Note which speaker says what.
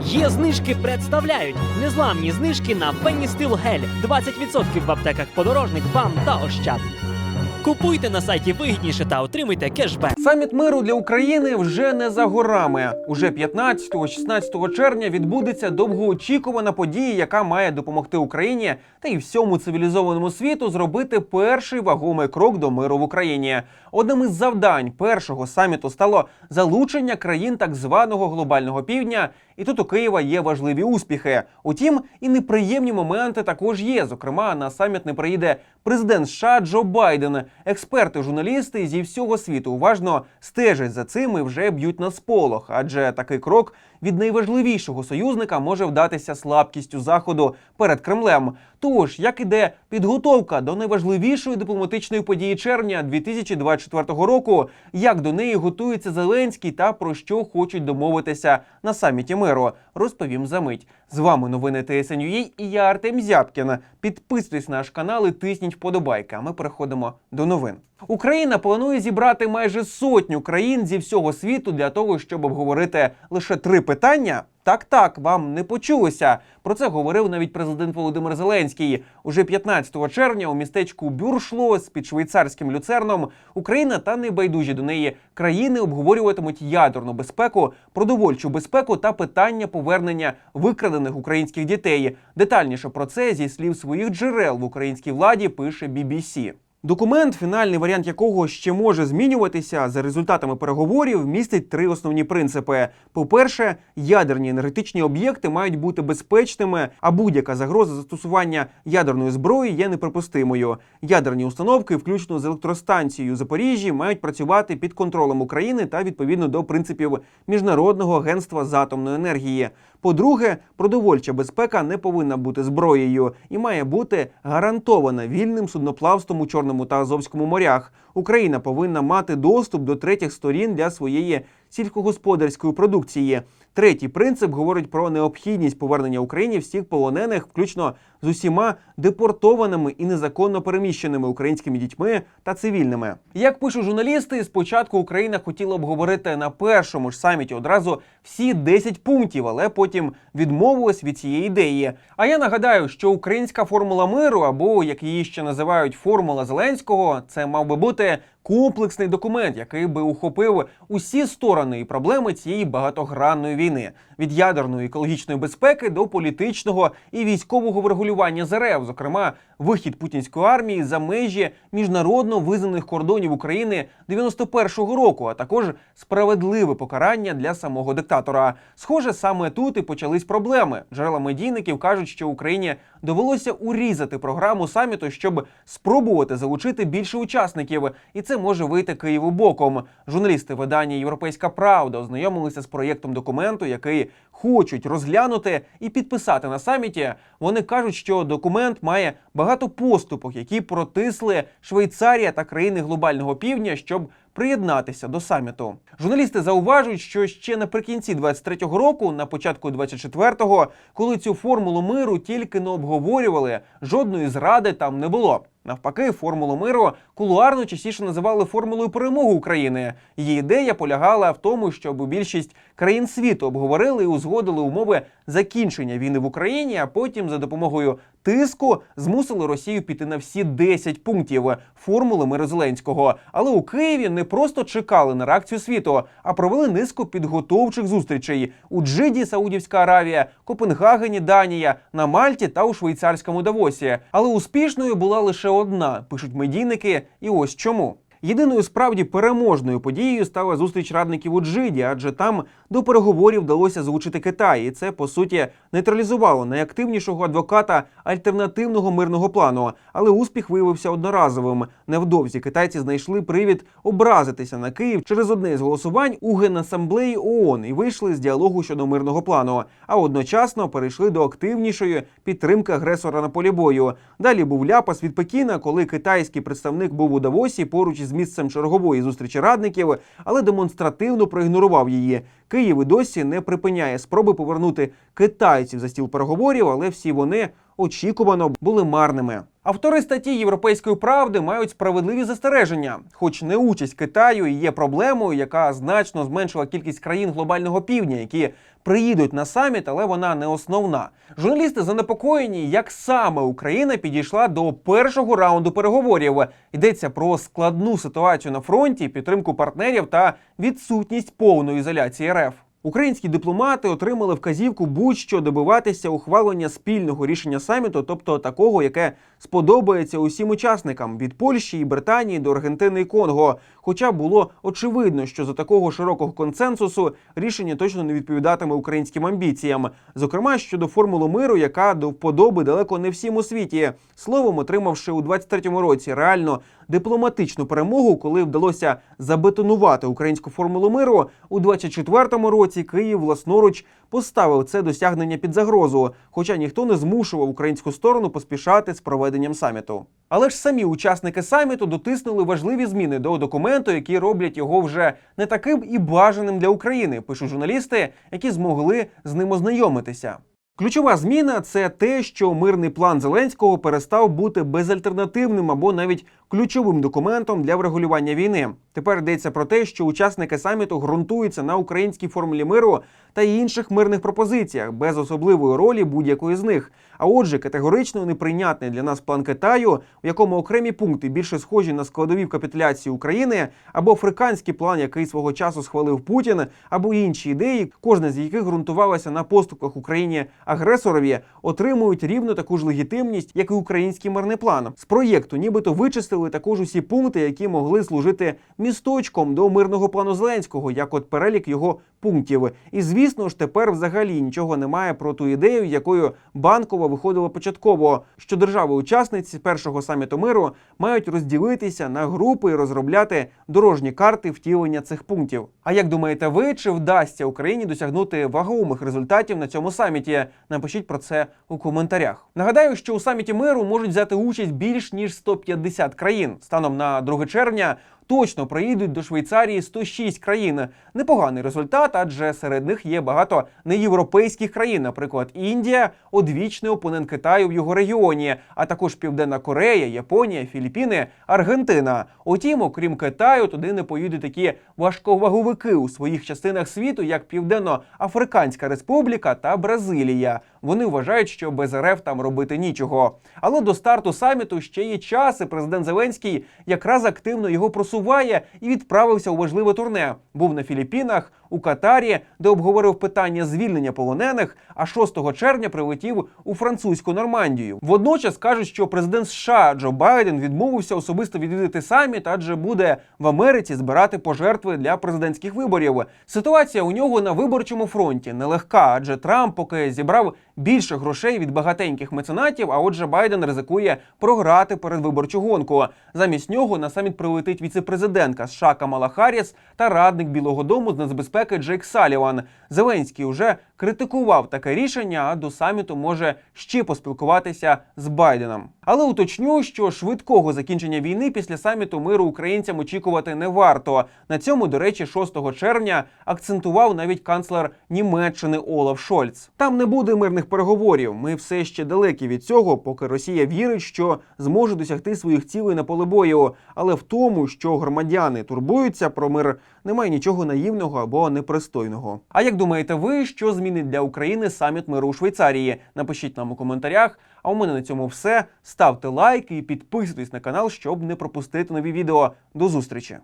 Speaker 1: Є знижки представляють незламні знижки на Пенністил Гель 20% в аптеках подорожник, БАМ та Ощад. Купуйте на сайті вигідніше та отримуйте кешбек.
Speaker 2: Саміт миру для України вже не за горами. Уже 15-16 червня відбудеться довгоочікувана подія, яка має допомогти Україні та й всьому цивілізованому світу зробити перший вагомий крок до миру в Україні. Одним із завдань першого саміту стало залучення країн так званого глобального півдня. І тут у Києва є важливі успіхи. Утім, і неприємні моменти також є. Зокрема, на саміт не приїде президент США Джо Байден. Експерти, журналісти зі всього світу уважно стежать за цим і вже б'ють на сполох, адже такий крок від найважливішого союзника може вдатися слабкістю заходу перед Кремлем. Тож, як іде підготовка до найважливішої дипломатичної події червня 2024 року, як до неї готується Зеленський та про що хочуть домовитися на саміті миру, розповім за мить. З вами новини ТСНЮА і я Артем Зябкіна. Підписуйтесь на наш канал і тисніть вподобайки. А ми переходимо до новин. Україна планує зібрати майже сотню країн зі всього світу для того, щоб обговорити лише три питання. Так, так, вам не почулося. Про це говорив навіть президент Володимир Зеленський. Уже 15 червня у містечку Бюршлос під швейцарським люцерном Україна та небайдужі до неї країни обговорюватимуть ядерну безпеку, продовольчу безпеку та питання повернення викрадених українських дітей. Детальніше про це зі слів своїх джерел в українській владі пише BBC. Документ, фінальний варіант якого ще може змінюватися за результатами переговорів, містить три основні принципи: по-перше, ядерні енергетичні об'єкти мають бути безпечними, а будь-яка загроза застосування ядерної зброї є неприпустимою. Ядерні установки, включно з електростанцією Запоріжжі, мають працювати під контролем України та відповідно до принципів міжнародного агентства з атомної енергії. По-друге, продовольча безпека не повинна бути зброєю і має бути гарантована вільним судноплавством у Чорному та Азовському морях. Україна повинна мати доступ до третіх сторін для своєї сільськогосподарської продукції. Третій принцип говорить про необхідність повернення Україні всіх полонених, включно з усіма депортованими і незаконно переміщеними українськими дітьми та цивільними. Як пишуть журналісти, спочатку Україна хотіла обговорити на першому ж саміті одразу всі 10 пунктів, але потім відмовилась від цієї ідеї. А я нагадаю, що українська формула миру, або як її ще називають формула Зеленського, це мав би бути комплексний документ, який би ухопив усі сторони і проблеми цієї багатогранної війни від ядерної екологічної безпеки до політичного і військового врегулювання з РФ, зокрема вихід путінської армії за межі міжнародно визнаних кордонів України 91-го року, а також справедливе покарання для самого диктатора. Схоже, саме тут і почались проблеми. Джерела медійників кажуть, що Україні довелося урізати програму саміту, щоб спробувати залучити більше учасників, і це може вийти Києву боком. Журналісти видання Європейська Правда ознайомилися з проєктом документу, який хочуть розглянути і підписати на саміті. Вони кажуть, що документ має багато поступок, які протисли Швейцарія та країни глобального півдня, щоб приєднатися до саміту. Журналісти зауважують, що ще наприкінці 23-го року, на початку 24-го, коли цю формулу миру тільки не обговорювали, жодної зради там не було. Навпаки, формулу миру кулуарно частіше називали формулою перемоги України. Її ідея полягала в тому, щоб більшість країн світу обговорили і узгодили умови закінчення війни в Україні, а потім за допомогою тиску змусили Росію піти на всі 10 пунктів формули Мирозеленського. Але у Києві не просто чекали на реакцію світу, а провели низку підготовчих зустрічей у Джиді, Саудівська Аравія, Копенгагені, Данія, на Мальті та у швейцарському Давосі. Але успішною була лише одна, пишуть медійники, і ось чому. Єдиною справді переможною подією стала зустріч радників у Джиді, адже там до переговорів вдалося залучити Китай, і це по суті нейтралізувало найактивнішого адвоката альтернативного мирного плану. Але успіх виявився одноразовим. Невдовзі китайці знайшли привід образитися на Київ через одне з голосувань у генасамблеї ООН і вийшли з діалогу щодо мирного плану. А одночасно перейшли до активнішої підтримки агресора на полі бою. Далі був ляпас від Пекіна, коли китайський представник був у Давосі поруч із місцем чергової зустрічі радників, але демонстративно проігнорував її. Київ і досі не припиняє спроби повернути китайців за стіл переговорів, але всі вони очікувано були марними. Автори статті Європейської правди мають справедливі застереження, хоч не участь Китаю є проблемою, яка значно зменшила кількість країн глобального півдня, які приїдуть на саміт, але вона не основна. Журналісти занепокоєні, як саме Україна підійшла до першого раунду переговорів. Йдеться про складну ситуацію на фронті, підтримку партнерів та відсутність повної ізоляції РФ. Українські дипломати отримали вказівку будь-що добиватися ухвалення спільного рішення саміту, тобто такого, яке сподобається усім учасникам від Польщі і Британії до Аргентини і Конго. Хоча було очевидно, що за такого широкого консенсусу рішення точно не відповідатиме українським амбіціям, зокрема щодо формули миру, яка до вподоби далеко не всім у світі. Словом, отримавши у 23-му році реально дипломатичну перемогу, коли вдалося забетонувати українську формулу миру, у 24-му році Київ власноруч поставив це досягнення під загрозу, хоча ніхто не змушував українську сторону поспішати з проведенням саміту. Але ж самі учасники саміту дотиснули важливі зміни до документу, які роблять його вже не таким і бажаним для України, пишуть журналісти, які змогли з ним ознайомитися. Ключова зміна це те, що мирний план Зеленського перестав бути безальтернативним або навіть ключовим документом для врегулювання війни. Тепер йдеться про те, що учасники саміту ґрунтуються на українській формулі миру та інших мирних пропозиціях без особливої ролі будь-якої з них. А отже, категорично неприйнятний для нас план Китаю, в якому окремі пункти більше схожі на складові в капітуляції України, або африканський план, який свого часу схвалив Путін, або інші ідеї, кожна з яких ґрунтувалася на поступках Україні агресорові, отримують рівно таку ж легітимність, як і український мирний план. З проєкту нібито вичистили також усі пункти, які могли служити місточком до мирного плану Зеленського, як от перелік його пунктів. І звісно ж, тепер взагалі нічого немає про ту ідею, якою банкова виходила початково, що держави-учасниці першого саміту миру мають розділитися на групи і розробляти дорожні карти втілення цих пунктів. А як думаєте, ви чи вдасться Україні досягнути вагомих результатів на цьому саміті? Напишіть про це у коментарях. Нагадаю, що у саміті миру можуть взяти участь більш ніж 150 країн. Станом на 2 червня точно приїдуть до Швейцарії 106 країн. Непоганий результат, адже серед них є багато неєвропейських країн, наприклад, Індія, одвічний опонент Китаю в його регіоні, а також Південна Корея, Японія, Філіппіни, Аргентина. Утім, окрім Китаю, туди не поїдуть такі важковаговики у своїх частинах світу, як Південно-Африканська Республіка та Бразилія. Вони вважають, що без РФ там робити нічого. Але до старту саміту ще є час, і президент Зеленський якраз активно його просуває і відправився у важливе турне. Був на Філіппінах, у Катарі, де обговорив питання звільнення полонених. А 6 червня прилетів у французьку Нормандію. Водночас кажуть, що президент США Джо Байден відмовився особисто відвідати саміт, адже буде в Америці збирати пожертви для президентських виборів. Ситуація у нього на виборчому фронті нелегка, адже Трамп поки зібрав більше грошей від багатеньких меценатів. А отже, Байден ризикує програти передвиборчу гонку. Замість нього на саміт прилетить віцепрезидентка США Камала Харріс та радник Білого Дому з нацбезпеки Джейк Саліван. Зеленський уже критикував таке рішення, а до саміту може ще поспілкуватися з Байденом. Але уточню, що швидкого закінчення війни після саміту миру українцям очікувати не варто. На цьому, до речі, 6 червня акцентував навіть канцлер Німеччини Олаф Шольц. Там не буде мирних переговорів. Ми все ще далекі від цього, поки Росія вірить, що зможе досягти своїх цілей на поле бою. Але в тому, що громадяни турбуються про мир, немає нічого наївного або непристойного. А як думаєте ви, що змінить для України саміт миру у Швейцарії? Напишіть нам у коментарях. А у мене на цьому все. Ставте лайки і підписуйтесь на канал, щоб не пропустити нові відео. До зустрічі!